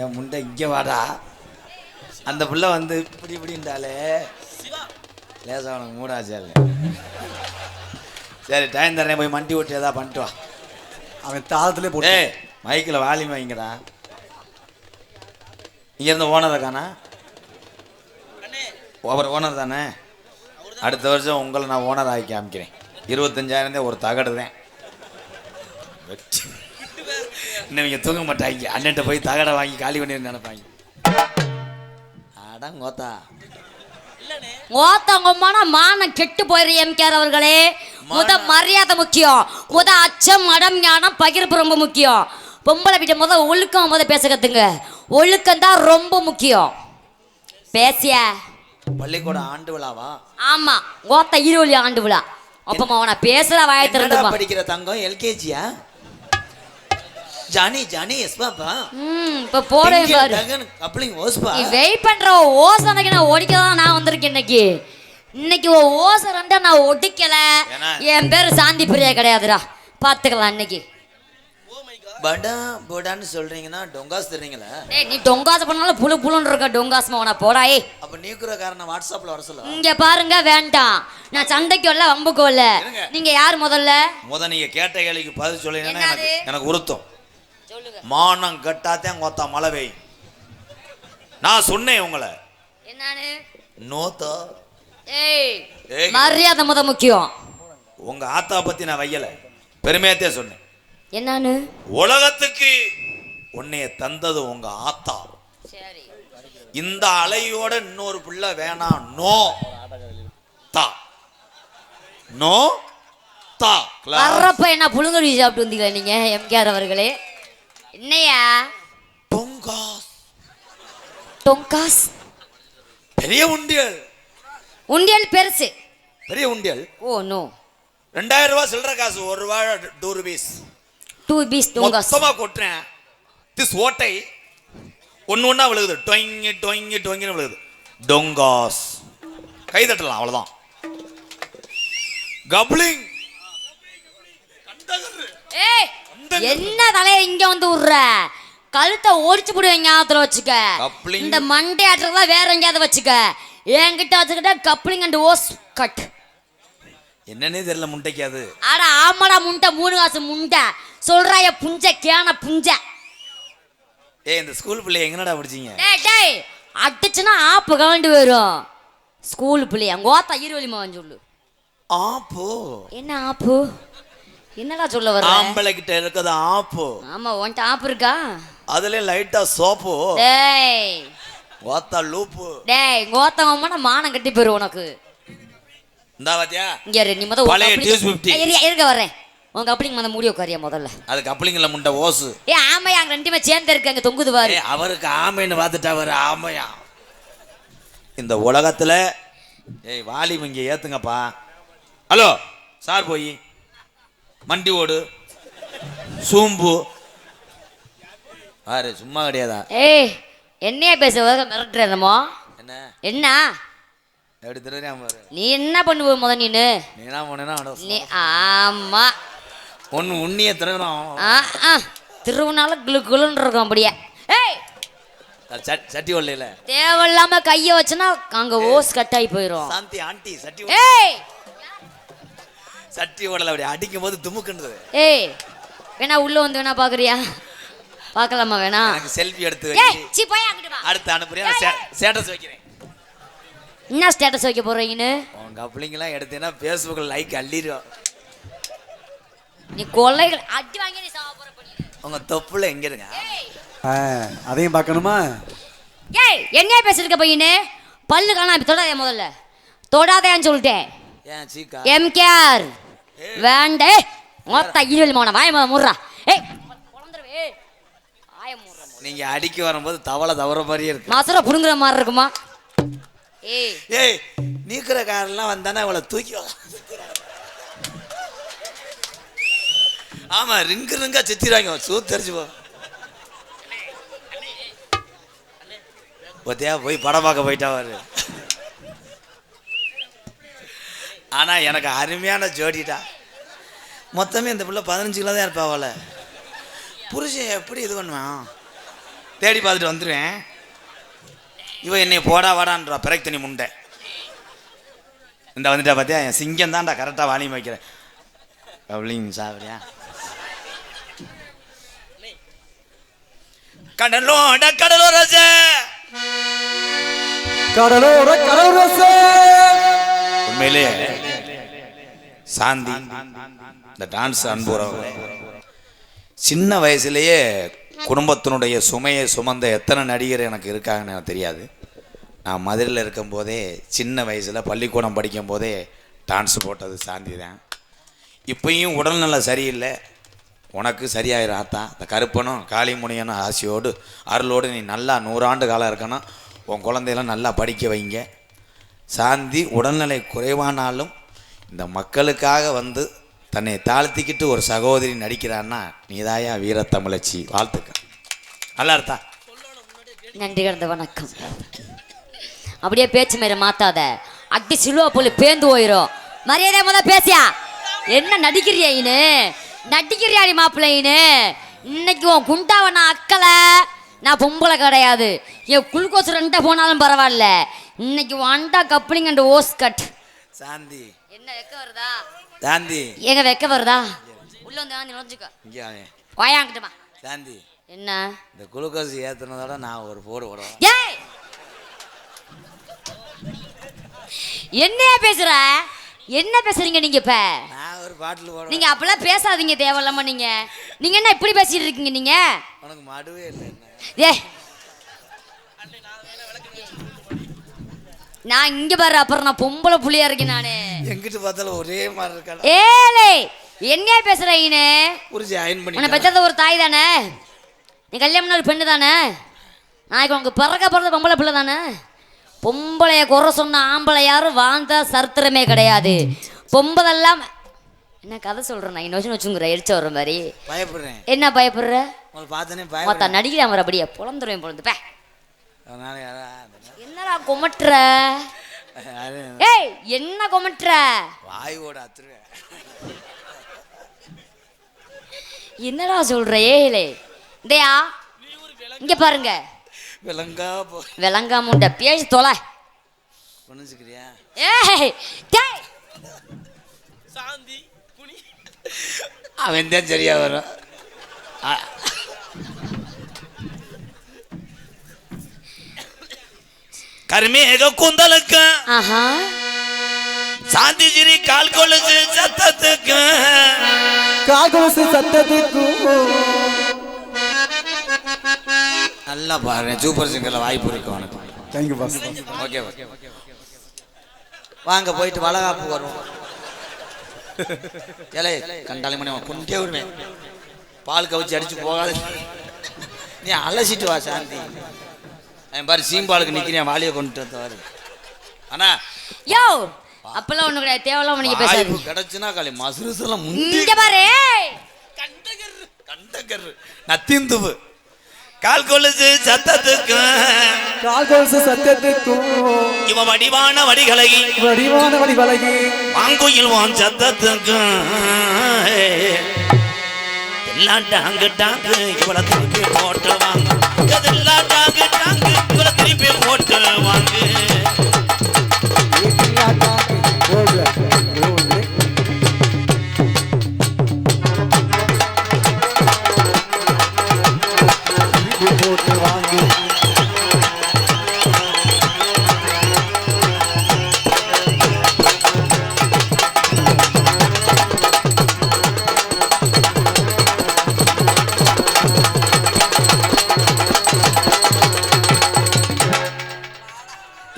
என் முண்டை இங்கே வாடா. அந்த புள்ள வந்து இப்படி இப்படின்றாலே லேசா உனக்கு மூடாச்சா சரி டைம் தரேன் போய் மண்டி விட்டு ஏதாவது பண்ணிட்டு வா. அவன் தாளத்திலே போட்டு. மைக்கில் வாலியம் வைங்கடா. இங்க இருந்து ஓனரை காணா? அவர் ஓனர் தானே? அடுத்த வருஷம் உங்களை நான் ஓனர் ஆகி காமிக்கிறேன். இருபத்தஞ்சாயிரம் ஒரு தகடு தான் இவங்க தூங்க மாட்டாங்க. அண்ணன்ட்ட போய் தகடை வாங்கி காலி பண்ணிருந்து நினைப்பாங்க. அடா கோத்தா ஓத்தவங்கம்மான மானம் கெட்டு போயிரு எம்கேஆர் அவர்களே. முத மரியாதை முக்கியம். முத அச்சம் மடம் ஞானம் பகிர்ப்பு ரொம்ப முக்கியம். பொம்பளை வீட்டை முத ஒழுக்கம் முத பேச கத்துங்க. ஒழுக்கம் தான் ரொம்ப முக்கியம். பேசிய? பள்ளிக்கூடம் ஆண்டு விழாவா? ஆமா. ஓத்த இருவழி ஆண்டு விழா. அப்பமா அவனை பேசுற வாய என்னடா திறந்துமா படிக்கிற தங்கம்? எல்கேஜியா ஜானி ஜானி எஸ் பாப்பா. ம் இப்ப போடு பாரு. கப்ளிங் ஓஸ்பா நீ வெயிட் பண்ற ஓசனைக்கு நான் ஒடிக்க தான் நான் வந்திருக்கேன் இன்னைக்கு. இன்னைக்கு ஓ ஓசை ரெண்டா நான் ஒடிக்கல? என் பேரு சாந்தி பிரியா கிடையாதுடா. பாத்துக்கலாம் இன்னைக்கு. படா போடான்னு சொல்றீங்கன்னா டொங்காஸ் தர்றீங்களா டேய் நீ டொங்காசு பண்ணாலும் புழு புழுன்னு இருக்க டொங்காசு மவனா போடா ஏய். அப்ப நீக்குறக்காரனை வாட்ஸ்அப்ல வர சொல்ல இங்க பாருங்க வேண்டாம். நான் சண்டைக்கு வரல வம்புக்கு வரல. நீங்க யார் முதல்ல? முத நீங்க கேட்ட கேள்விக்கு பதில்? எனக்கு உருத்தம் மானம் கட்டாத்தேன் கொத்தா மழை பெய். நான் சொன்னேன் உங்களை. நோத்தா. மரியாதை முத முக்கியம். உங்க ஆத்தா பத்தி நான் வையல. பெருமையாத்தே சொன்னேன். என்னன்னு உலகத்துக்கு உன்னைய தந்தது உங்க ஆத்தா. சரி. இந்த அலையோட இன்னொரு பிள்ளை வேணாம் நோ தா. நோ தா. என்ன புழுங்கடி சாப்பிட்டு வந்தீங்களா நீங்க எம்கேஆர் அவர்களே? என்னையா? பொங்காஸ். டொங்காஸ் பெரிய உண்டியல். உண்டியல் பெருசு. பெரிய உண்டியல். Oh no. ரெண்டாயிரம் ரூபாய் சில்லற காசு ஒரு ரூபாய் டூ ருபீஸ். டூ பீஸ் டொங்காஸ் மொத்தமா கொட்டுறேன். திஸ் ஓட்டை ஒன்று ஒன்றா விழுகுது. டொங்கி டொங்கி டொங்கின்னு விழுகுது. டொங்காஸ். கை தட்டலாம் அவ்வளோதான் கப்ளிங் ஏய் என்ன தலைய இங்க வந்து விடுற கழுத்தை ஒடிச்சு போடுவேன் ஞாபகத்துல வச்சுக்க. இந்த மண்டை ஆட்டுறதா வேற எங்கேயாவது வச்சுக்க. என்கிட்ட வச்சுக்கிட்ட கப்ளிங் அண்ட் ஓஸ் கட். என்னன்னே தெரியல முட்டைக்கு அது. அட ஆமாடா முண்டை மூணு காசு முண்டை. சொல்றாய புஞ்ச கேன புஞ்ச. ஏய் இந்த ஸ்கூல் பிள்ளை எங்கனடா படிச்சீங்க? டேய் டேய் அடிச்சுன்னா ஆப்பு கலண்டு வரும் ஸ்கூல் பிள்ளைய அங்க ஓத்தா இருவலி மகன் சொல்லு. ஆப்போ? என்ன ஆப்பு? என்னடா சொல்ல வர ஆம்பளை கிட்ட இருக்குது ஆப்போ. ஆமா உன்கிட்ட ஆப்பு இருக்கா? அதுல லைட்டா சோப்பு. டேய். ஓத்தா லூப்பு. டேய் கோத்தவமான மானம் கட்டி போயிரு உனக்கு. இந்தா பாத்தியா? இங்க நீ முத பழைய Deuce 50. இருக்க வர்றேன். உங்க அப்படிங்க மத மூடி உட்காரியா முதல்ல? அது கப்ளிங்ல முண்டை ஓசு. ஏ ஆமையா அங்க ரெண்டுமே சேர்ந்து இருக்கு அங்க தொங்குது பாரு. அவருக்கு ஆமைன்னு பார்த்துட்டு அவர் ஆமையா? இந்த உலகத்துல ஏய் வாலிபம் இங்க ஏத்துங்கப்பா. ஹலோ சார் போய். மண்டி ஓடு சூம்பு. பாரு சும்மா கிடையாதா? ஏய் என்னைய பேச மிரட்டுறமோ என்ன? என்ன? எப்படி நீ என்ன பண்ணுவ முத நீனு? நீ என்ன பண்ணா நீ ஆமா. ஒன்று உன்னிய திருறான் ஆ திருவுனால குளு குளுன்னு இருக்கும் அப்படியே. ஏய்! சட்டி ஒல்லையில. தேவையில்லாம கைய வச்சுனா அங்க ஓஸ் கட் ஆகி போயிரும். சாந்தி ஆண்டி சட்டி ஏய்! சட்டி ஓடல அப்படி அடிக்கும் போது துமுக்குன்றது ஏய் வேணா உள்ள வந்து வேணா பாக்குறியா? பார்க்கலாமா வேணா? எனக்கு செல்ஃபி எடுத்து சி போய் அங்கிட்டு வா. அடுத்து அனுப்புறேன் ஸ்டேட்டஸ் வைக்கிறேன். என்ன ஸ்டேட்டஸ் வைக்க போறீங்கன்னு? உங்க கப்ளிங்கெல்லாம் எடுத்தீங்கன்னா ஃபேஸ்புக்கில் லைக் அள்ளிடும் நீ கொள்ளைகள் அடி வாங்கி நீ சாவ போற பண்ணி. உங்க தொப்புல எங்க இருங்க? அதையும் பார்க்கணுமா? ஏய் என்ன பேசிருக்க பையனு பல்லு காணாம தொடாதே முதல்ல? தொடாதேன்னு சொல்லிட்டேன். ஏன் சீக்கா? எம்கேஆர் வேண்டே. மொத்த இருவல் மோன வாய மோத முடுறா ஏய் நீங்க அடிக்க வரும்போது தவளை தவற மாதிரியே இருக்கு. மசர புடுங்குற மாதிரி இருக்குமா? ஏய். ஏய் நீக்கிற காரெல்லாம் வந்தானே அவளை தூக்கி. ஆமா ரிங்கு ரிங்கா சுத்திடுவாங்க சூத்தரிச்சு போ. பத்தியா போய் படம் பார்க்க போயிட்டாவாரு ஆனா எனக்கு அருமையான ஜோடிடா. மொத்தமே இந்த பிள்ளை பதினஞ்சு கிலோ தான் இருப்பா அவளை. புருஷன் எப்படி இது பண்ணுவான்? தேடி பார்த்துட்டு வந்துடுவேன் இவன் என்னை போடா வாடான்றா பிறகு தண்ணி முண்டை. இந்த வந்துட்டா பார்த்தியா என் சிங்கம் தான்டா கரெக்டாக வாணியம் வைக்கிறேன் கவலிங் சாப்பிடியா கடலோட கடலோரச. கடலோர கடலரச. உண்மையிலே சாந்தி. இந்த டான்ஸ் அன்புறவங்களே சின்ன வயசுலேயே குடும்பத்தினுடைய சுமையை சுமந்த எத்தனை நடிகர் எனக்கு இருக்காங்கன்னு எனக்கு தெரியாது. நான் மதுரையில் இருக்கும்போதே சின்ன வயசில் பள்ளிக்கூடம் படிக்கும் போதே டான்ஸ் போட்டது சாந்தி தான் இப்பயும் உடல்நல சரியில்லை. உனக்கு சரியாயிரும் இந்த கருப்பனும் காளிமுனியனும் ஆசையோடு அருளோடு நீ நல்லா நூறாண்டு காலம் இருக்கணும். உன் குழந்தையெல்லாம் நல்லா படிக்க வைங்க. சாந்தி உடல்நிலை குறைவானாலும் இந்த மக்களுக்காக வந்து தன்னை தாழ்த்திக்கிட்டு ஒரு சகோதரி நடிக்கிறான்னா நீதாயா வீரத்தமிழச்சி? வாழ்த்துக்கள். நல்லா இருந்தா நன்றி கிடந்த வணக்கம். அப்படியே பேச்சு மேல மாத்தாத. அடி சிலுவா போல பேந்து போயிரும் மரியாதை முத பேசியா? என்ன நடிக்கிறியா இனு? நடிக்கிறியா நீ மாப்பிள்ளைன்னு இன்னைக்கு உன் குண்டாவை நான் அக்கலை. நான் பொம்பளை கிடையாது. என் குளுக்கோஸ் ரெண்டா போனாலும் பரவாயில்ல. இன்னைக்கு வண்டா கப்ளிங் அண்ட் ஓஸ் கட் சாந்தி. என்ன வெக்க வருதா? சாந்தி எங்க வெக்க வருதா? உள்ள வந்து வாங்கி நுழைஞ்சுக்கோ இங்கே. வாயாங்கிட்டமா சாந்தி என்ன? இந்த குளுக்கோஸ் ஏற்றுனதோட நான் ஒரு போடு போடுவேன். ஏய் என்னையா பேசுற? என்ன பேசுறீங்க நீங்க இப்ப? நான் ஒரு பாட்டில் போடுவேன். நீங்க அப்பெல்லாம் பேசாதீங்க தேவையில்லாம நீங்க. நீங்க என்ன இப்படி பேசிட்டு இருக்கீங்க நீங்க? உனக்கு மடுவே இல்லை என்ன? நான் இங்க பாரு அப்புறம் நான் பொம்பளை புள்ளியா இருக்கேன் நானு. எங்கிட்டு பார்த்தாலும் ஒரே மாதிரி இருக்கா ஏலே என்னையா பேசுறீங்க புரிஞ்சு அயன் உன்னை பண்ணி பெற்றது ஒரு தாய் தானே? நீ கல்யாணம் பண்ண ஒரு பெண்ணு தானே? நாளைக்கு உனக்கு பிறக்க பிறந்த பொம்பளை பிள்ளை தானே? பொம்பளைய குறை சொன்ன ஆம்பளை யாரும் வாழ்ந்த சரித்திரமே கிடையாது. பொம்பதெல்லாம் என்ன கதை சொல்கிறேன் நான்? இன்னொரு வச்சுங்கிற எரிச்ச வர மாதிரி. பயப்படுறேன். என்ன பயப்படுற? உங்களை பார்த்தோன்னே மொத்த பயப்படுறேன். நடிக்கிறேன் அவர் அப்படியே புலந்துருவேன் பொழுது பே. அதனால யாரா என்னடா கொமட்டுற? ஏய் என்ன கொமட்டுற? வாயோட அத்துருவேன். என்னடா சொல்ற ஏலே டேயா இங்க பாருங்க. விலங்கா போ. விளங்காமுண்ட பேசி தொலை. புரிஞ்சுக்கிறியா? ஏய் டேய். அவன் தான் சரியா வரும் அ- கருமேக கூந்தலுக்கு. ஆஹா. சாந்தி சிரி கால் கொலுசு சத்தத்துக்கு. நல்லா பாருங்க சூப்பர் சிங்கர்ல வாய்ப்பு இருக்கு உனக்கு. தேங்க்யூ பாஸ் ஓகே ஓகே வாங்க போயிட்டு வளகாப்பு வருவோம் ஏலே கண்டாலே மணி குண்டே விடுவேன் பால் கவிச்சு அடிச்சு போகாது. நீ அலசிட்டு வா சாந்தி. பாரு சீம்பாலுக்கு நிற்கிறேன் வாளியை கொண்டு வந்தவாரு அண்ணா யோ அப்பெல்லாம் ஒண்ணு கிடையாது. தேவையில்லாம நீங்க வாய்ப்பு பேசாதீங்க. கிடைச்சுன்னா காலி மசுருசெல்லாம் முண்டி இங்க பாரு. கண்டகர் கண்டகர் நத்திந்துவு. கால் கொலுசு சத்தத்துக்கு காகோசு சத்தத்துக்கும். இவன் வடிவான வடிகலகி. வடிவான வழகி வாங்குயில் வான் சத்தத்துக்கு எல்லாம் டாங்கு டாங்கு. இவளை திருப்பி போட்டு வாங்க. எதெல்லாம் டாங்கு?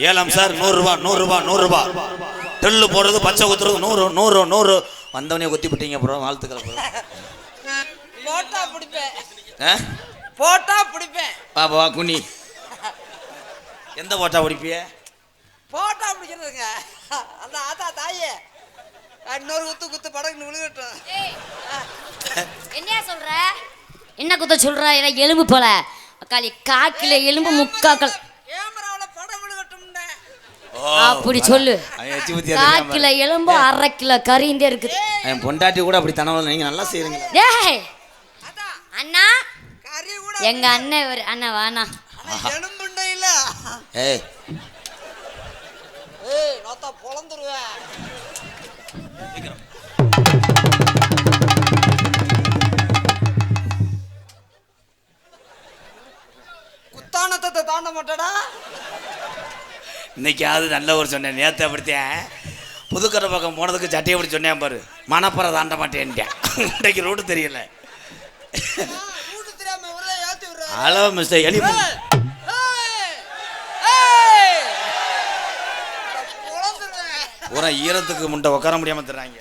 ஏலம் சார் நூறுரூவா நூறுரூவா நூறுரூவா. தெள்ளு போடுறது பச்சை குத்துறது நூறு நூறு நூறு. வந்தவனே குத்தி விட்டீங்க அப்புறம் வாழ்த்துக்கள் போட்டா பிடிப்பேன். போட்டா பிடிப்பேன். பாப்பா வா குனி. எந்த போட்டா பிடிப்பிய? போட்டா பிடிக்கிறதுங்க. அந்த ஆத்தா தாயே. இன்னொரு குத்து குத்து படகுன்னு விழுகட்டும். ஏய், என்னையா சொல்ற? என்ன குத்த சொல்ற? எலும்பு போல. அக்காளி காக்கில எலும்பு முக்காக்கள் அப்படி சொல்லு. அடிக்காம காக்கில எலும்பு அரை கிலோ கறிந்தே இருக்குது. என் பொண்டாட்டி கூட அப்படி தனவல் நீங்க நல்லா செய்றீங்க ஏய். அண்ணா. கறி கூட எங்க அண்ணன் ஒரு அண்ணா வாண்ணா எலும்புண்டை இல்ல? ஏய். ஏய் நோத்தா பொழந்துருவேன் குத்தானத்தை தாண்ட மாட்டடா. இன்னைக்காவது நல்ல ஒரு சொன்னேன். நேற்று அப்படித்தேன். புதுக்கரை பக்கம் போனதுக்கு சட்டையை அப்படி சொன்னேன் பாரு. மணப்பறை தாண்ட மாட்டேன்ட்டேன். இன்னைக்கு ரோடு தெரியல. ஒரே ஹலோ மிஸ்டர் எலி பூரா ஈரத்துக்கு முண்டை உட்கார முடியாம தர்றாங்க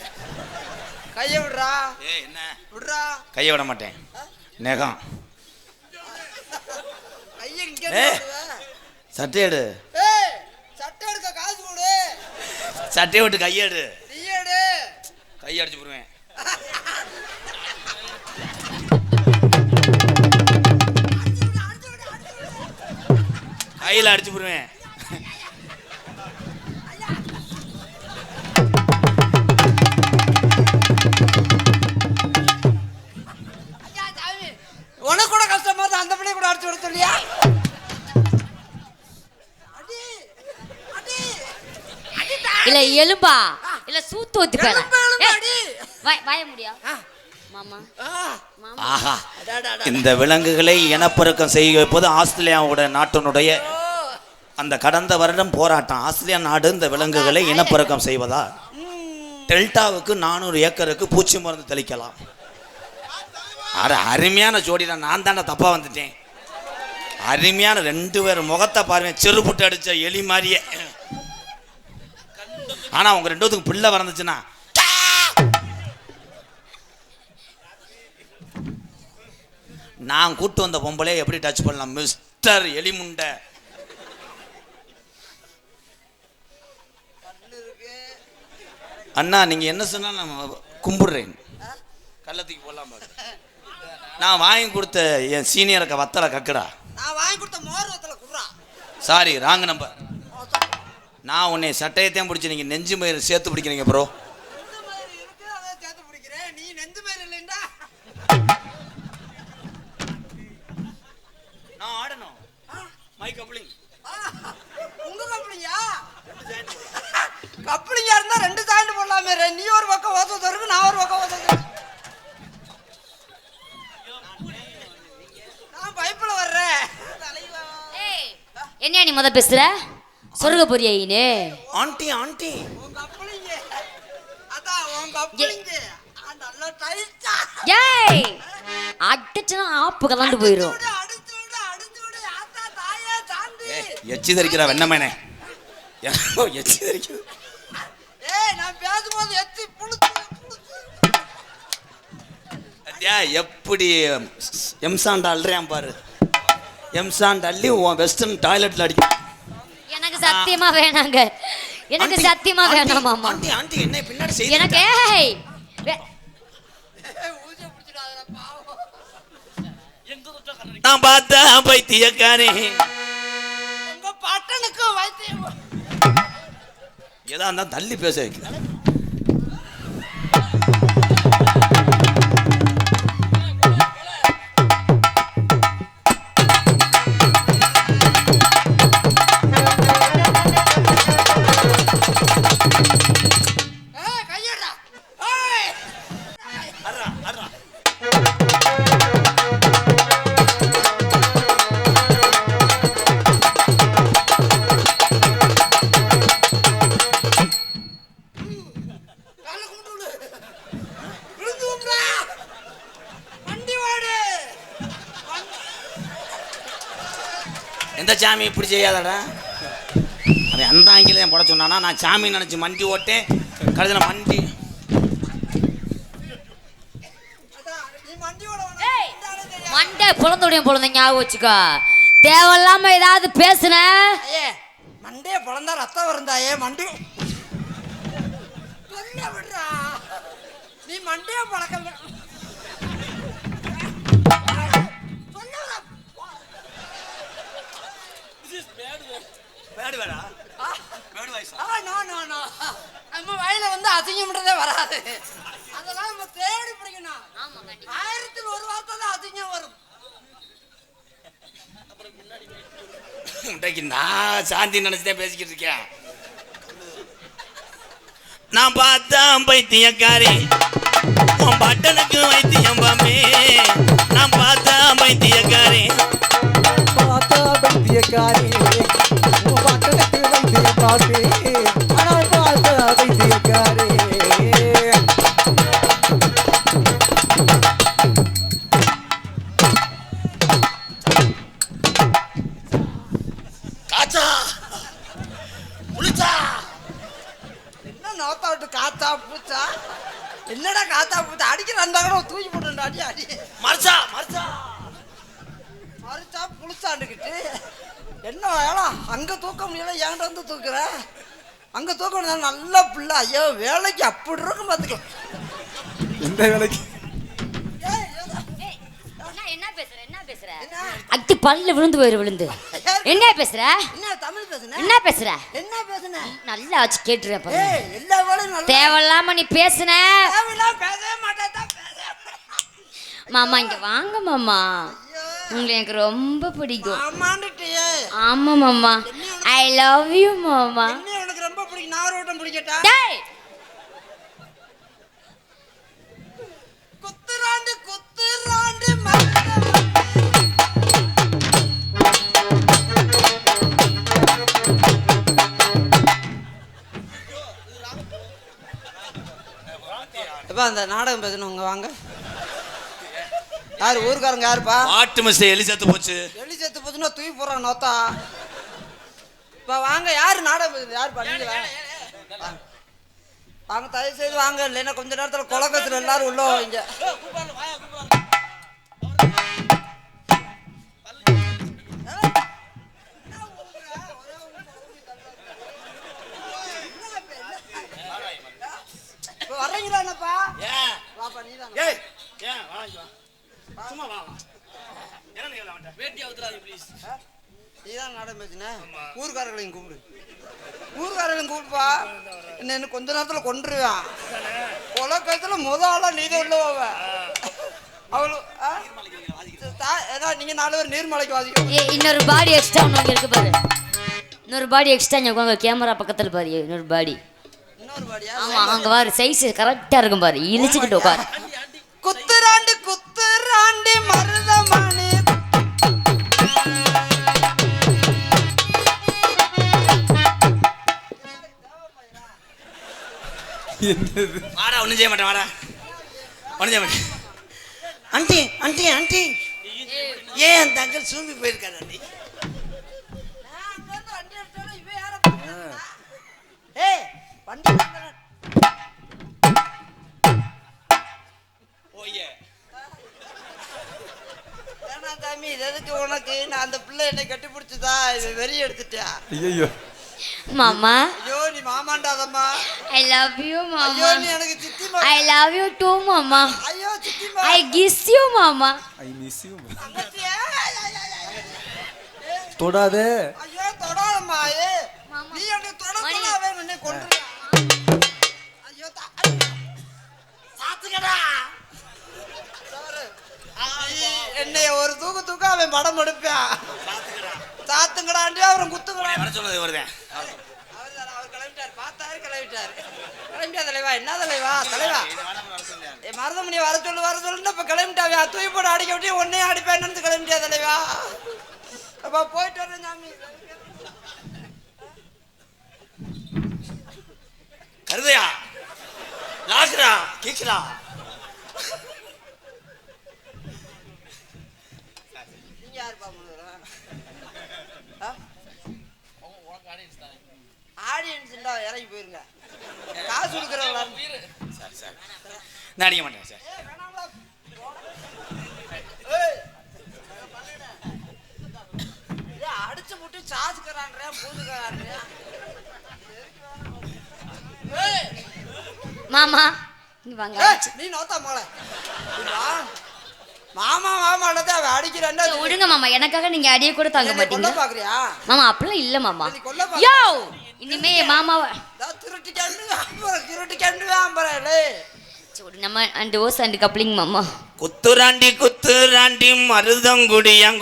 கைய விடுறா. ஏய் என்ன? விடுறா. கையை விட மாட்டேன். நெகம். கைய இங்க ஏய். விடுவ. சட்டை எடு ஏய் சட்டை எடுக்க காசு கொடு சட்டையை விட்டு கையெடு. கை அடிச்சு போடுவேன். கையில் அடிச்சு போடுவேன். இல்ல எலும்பா. இல்ல சூத்து ஊத்தி பேர. வாய முடியா? இந்த விலங்குகளை இனப்பெருக்கம் செய்ய வைப்பது ஆஸ்திரேலியாவோட நாட்டினுடைய அந்த கடந்த வருடம் போராட்டம் ஆஸ்திரேலியா நாடு இந்த விலங்குகளை இனப்பெருக்கம் செய்வதா? டெல்டாவுக்கு நானூறு ஏக்கருக்கு பூச்சி மருந்து தெளிக்கலாம். அட அருமையான ஜோடி தான் நான் தானே தப்பா வந்துட்டேன். அருமையான ரெண்டு பேர் முகத்தை பாருங்க செருப்புட்டு அடிச்ச எலி மாதிரியே. ஆனா உங்க ரெண்டுத்துக்கும் பிள்ளை பிறந்துச்சுன்னா நான் கூட்டு வந்த பொம்பளை எப்படி டச் பண்ணலாம்? மிஸ்டர் எலிமுண்டை. அண்ணா நீங்க என்ன சொன்னாலும் நான் கும்பிடுறேன். கள்ளத்துக்கு போடலாம் பாரு. நான் வாங்கி கொடுத்த என் சீனியருக்கு வத்தலை கக்குடா நான் வாங்கி கொடுத்த மோர் வத்தல குடுறா. சாரி ராங் நம்பர் நான் உன்னை சட்டையத்தையும் பிடிச்சி நீங்கள் நெஞ்சு மயிர் சேர்த்து பிடிக்கிறீங்க ப்ரோ நெஞ்சு மயிறு இருக்கு அதை சேர்த்து பிடிக்கிறேன். நீ நெஞ்சு மயிறு இல்லைண்டா. நான் ஆடணும். மை கப்ளிங் உங்க கப்பலிங்கா கப்பலிங்கா இருந்தா ரெண்டு சாயிண்ட் போடலாமே ரெ- நீ ஒரு பக்கம் ஓசத்து இருக்கு நான் ஒரு பக்கம் ஓசத்து நான் பைப்பில் வர்றேன். என்னையா நீ முத பேசுற? சொருக பொரியாயின்னு ஆண்டி. ஆண்டி ஏய். அடிச்சுனா ஆப்பு கலந்து போயிடும் எச்சி தரிக்கிற வெண்ணமேனே. எச்சி தரிக்குது ஏய் நான் பேசும்போது எத்தி புளுத்து புளுத்து அத்தியா எப்படி எம்சாண்ட் அள்ளுறேன் பாரு. எம்சாண்ட் அள்ளி உன் வெஸ்டர்ன் டாய்லெட்ல அடிக்கும் எனக்கு சத்தியமா வேணாங்க. எனக்கு சத்தியமா வேணாம் மாமா ஆண்டி ஆண்டி என்ன பின்னாடி செய்து எனக்கு ஏய் நான் பார்த்தா பைத்தியக்காரே. உங்க பட்டனுக்கும் வைத்தியம். எதா இருந்தா தள்ளி பேச வைக்க எந்த சாமி இப்படி செய்யாதடா. அவன் அந்த ஆங்கிலம் போட சொன்னானா நான் சாமி நினைச்சு மண்டி ஓட்டேன் கடைசியில் மண்டி. மண்டை புலந்துடைய பொழுது ஞாபகம் வச்சுக்கோ. தேவையில்லாம ஏதாவது பேசுன. ஐயே மண்டைய பிறந்தா ரத்தம் வருந்தாயே மண்டி. நீ மண்டைய பழக்கம் வேடு. வேடா வேடு வயசா? ஆ, no, no, no. நம்ம வயல வந்து அசிங்கம்ன்றதே வராது. அதெல்லாம் நம்ம தேடி பிடிக்கணும். ஆமா ஆயிரத்தில் ஒரு வார்த்தை தான் அதிகம் வரும். இன்றைக்கு நான் சாந்தி நினைச்சுதான் பேசிக்கிட்டு இருக்கேன். நான் பார்த்தா பைத்தியக்காரி. உன் பட்டனுக்கு வைத்தியம் பாமே நான் பார்த்தா பைத்தியக்காரி. பார்த்தா பாட்டனுக்கு பார்த்தா புளிச்சா. என்ன நோத்தா விட்டு காத்தா பூச்சா என்னடா காத்தா பூச்சா அடிக்கிற அந்த கூட தூக்கி போட்டு அடி அடி. மறைச்சா மறைச்சா. மறுச்சா புளிச்சாண்டுக்கிட்டு என்ன வேலை? அங்க தூக்க முடியல ஏன்டா வந்து தூக்குற? அங்க தூக்க முடியாது நல்ல பிள்ளை. ஐயோ வேலைக்கு அப்படி இருக்கும் பார்த்துக்கோ இந்த வேலைக்கு? அத்தி பல்ல விழுந்து போயிரு விழுந்து. என்ன பேசுற? என்ன தமிழ் பேசுன? என்ன பேசுற? என்ன பேசுன? நல்லா வச்சு. ஏய் எல்லா வேலையும் தேவையில்லாம நீ பேசுன. தேவையில்லாம பேசவே மாட்டேன் மாமா இங்க வாங்க மாமா. உங்களை எனக்கு ரொம்ப பிடிக்கும். ஆமா மாமா. ஐ லவ் யூ மாமா. என்ன உனக்கு ரொம்ப பிடிக்கும். நாரோட்டம் பிடிக்கட்டா? டேய்! குத்துராண்டு குத்துராண்டு மரணம். எப்பா அந்த நாடகம் பேசணுங்க வாங்க. யார் ஊருக்காரங்க யாருப்பா? மாட்டு மிஸ்டர் எலி செத்து போச்சு. எலி போச்சுன்னா தூக்கி போடுறான் நோத்தா. இப்போ வாங்க யார் நாடகம் யார் பண்ணீங்களா வாங்க. தயவு செய்து வாங்க. இல்லைன்னா கொஞ்ச நேரத்தில் குழக்கத்தில் எல்லாரும் உள்ள வைங்க இப்போ வர்றீங்களா என்னப்பா? வாப்பா நீ ஏய் ஏன்? வாங்க சும்மா வா. வேட்டி அவுத்துறாதீங்க ப்ளீஸ் நீதான் நாடகம் பேசுன? ஊர்க்காரர்களையும் கூப்பிடு. ஊர்க்காரர்களையும் கூப்பிடுப்பா. என்ன இன்னும் கொஞ்ச நேரத்துல கொண்டுருவான் உலகத்துல முத ஆளா நீ தான் உள்ள போவ அவளு ஏதா நீங்க நாலு பேர் நீர்மலைக்கு ஏய் இன்னொரு பாடி எக்ஸ்ட்ரா ஒன்று இருக்கு பாரு. இன்னொரு பாடி எக்ஸ்ட்ரா இங்கே உட்காங்க கேமரா பக்கத்தில் பாரு. இன்னொரு பாடி இன்னொரு பாடியா ஆமா அங்க பாரு சைஸ் கரெக்டா இருக்கும் பாரு. இழிச்சுக்கிட்டு உட்காரு. குத்துராண்டு குத்துராண்டு மருதமணி வாடா ஒன்றும் செய்ய மாட்டேன் வாடா. ஒன்றும் செய்ய மாட்டேன். Aunty aunty aunty. ஏன் அந்த அங்கிள் சூம்பி போயிருக்காரு ஆண்டி? சாமி இது எதுக்கு உனக்கு? நான் அந்த பிள்ளை என்னை கட்டி பிடிச்சதா இது வெறி எடுத்துட்டியா ஐயோ மாமா. ஐயோ நீ மாமாண்டாதம்மா. ஐ லவ் யூ ஐயோ மாமா. நீ எனக்கு சித்தி மா ஐ லவ் யூ டூ மாமா. ஐயோ சித்திமா ஐ கிஸ் யூ மாமா. I miss you. தொடாத. ஐயோ தொடாதம்மா ஏ மாமா. நீ என்னை தொட மணி. தொட அவன் என்னை கொன்றுவான். ஐயோ தா- ஐயோ. சாத்துக்கடா சாரு. நீ என்னை ஒரு தூக்கு தூக்க அவன் படம் எடுப்பான் சாத்துங்கடாண்டி அவன் குத்துங்கடா. சொன்னது வருதேன் தலைவா. மருதமணி வர சொல்லு வர சொல்லுன்னு இப்ப கிளம்பிட்டாவே தூக்கி போட்டு அடிக்க விட்டு உன்னையே அடிப்பேன்னு கிளம்பிட்டியா தலைவா? அப்பா போயிட்டு வரேன் சாமி. கருதையா? லாக்குடா கீச்சுடா நீங்க யாருப்பா முதல்ல? ஆ? ஆடியன்ஸ்டா இறங்கி போயிருங்க. காசு கொடுக்குறவங்களா? நான் அடிக்க மாட்டேன் சார். அடிச்சு முட்டி சாசுக்கிறான்றேன் பூசுக்கிறான்றேன் ஏய் மாமா இங்க வாங்க. நீ நோத்தா மோள மாமா மாமானதை அவ அடிக்கிறான்டா விடுங்க மாமா எனக்காக நீங்க அடிய கூட தாங்க மாட்டீங்க. பாக்குறியா? மாமா அப்படிலாம் இல்ல மாமா? யோ இனிமே மாமாவை திருட்டு கண்டு ஆம்பரம் திருட்டு கண்டு சரி, நம்ம அண்ட் ஓஸ் அண்ட் கப்ளிங் மாமா குத்துராண்டி குத்துராண்டி மருதங்குடியான்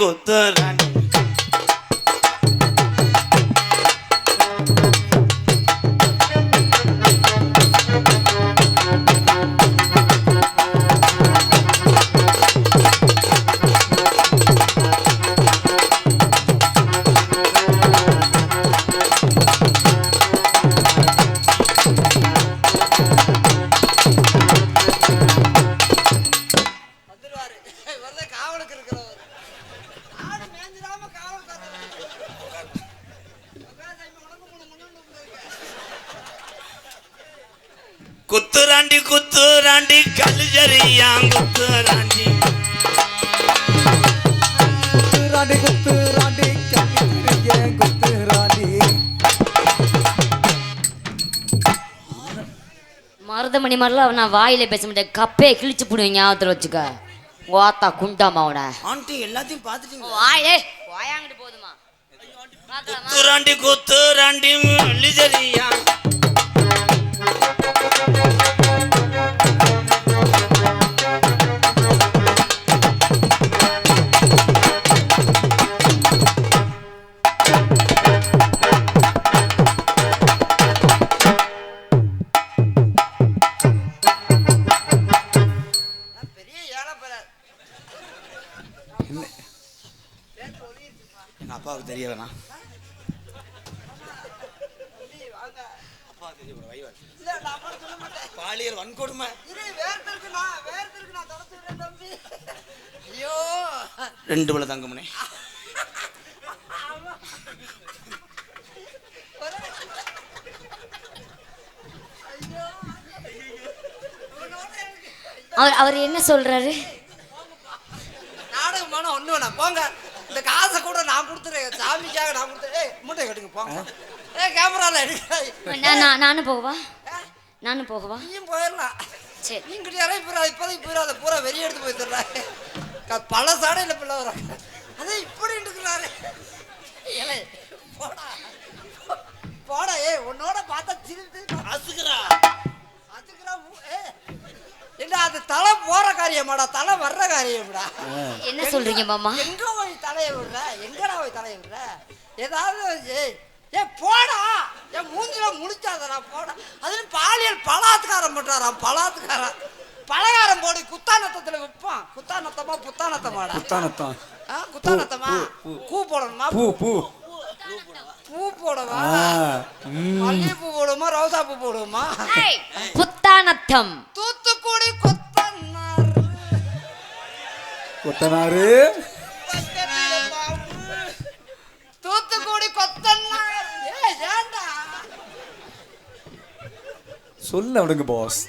மாதிரிலாம் நான் வாயில பேச மாட்டேன். கப்பையை கிழிச்சு போடுவேன் ஞாபகத்தில் வச்சுக்க. ஓத்தா குண்டாமா அவனை. ஆண்டி எல்லாத்தையும் பார்த்துட்டீங்க வாயிலே. வாயாங்கிட்டு போதுமா. குத்துராண்டி குத்துராண்டி கல்ஜரியான் நான் ரெண்டு உன்னோட எனக்கு அவர் அவர் என்ன சொல்றாரு? நாடகமான ஒண்ணு வேணாம். போங்க. இந்த காசை கூட நான் கொடுத்துறேன். சாமிக்காக நான் கொடுத்துறேன். ஏய் மூட்டை கட்டுங்க போங்க. ஏ கேமரால எடுக்க. நான் நான் நானும் போகவா? நானும் போகவா? நீயும் போயிடலாம். சரி. நீங்க யாரும் இப்போ இப்போதைக்கு போயிடாத. பூரா வெறி எடுத்து போயிடுறாரு பல சாடையில் பிள்ளை வராங்க. அதே இப்படி இருக்கிறாரு போடா. போடா ஏ உன்னோட பார்த்தா திருட்டு அசுகிறா அதுக்குறா ஏ. என்ன அது தலை போற காரியமாடா தலை வர்ற காரியம்டா. என்ன சொல்றீங்க மாமா? எங்க போய் தலைய விடுற? எங்கடா போய் தலைய விடுற? ஏதாவது ஏய் ஏ போடா. என் மூஞ்சில முடிச்சாதடா போடா. அதுல பாலியல் பலாத்காரம் பண்றாராம் பலாத்காரம். பலகாரம் போடு குத்தானத்தத்துல விற்பான் குத்தானத்தமா புத்தானத்தமாடா குத்தானத்தான் ஆ, குத்தானத்தமா பூ போடணுமா? பூ பூ. பூ போடவா? மல்லிகைப்பூ போடுமா ரோசா பூ போடுமா ஏய், புத்தானத்தம் தூத்துக்குடி கொத்தனார் கொத்தனாரு. தூத்துக்குடி கொத்தனார் சொல்ல விடுங்க பாஸ்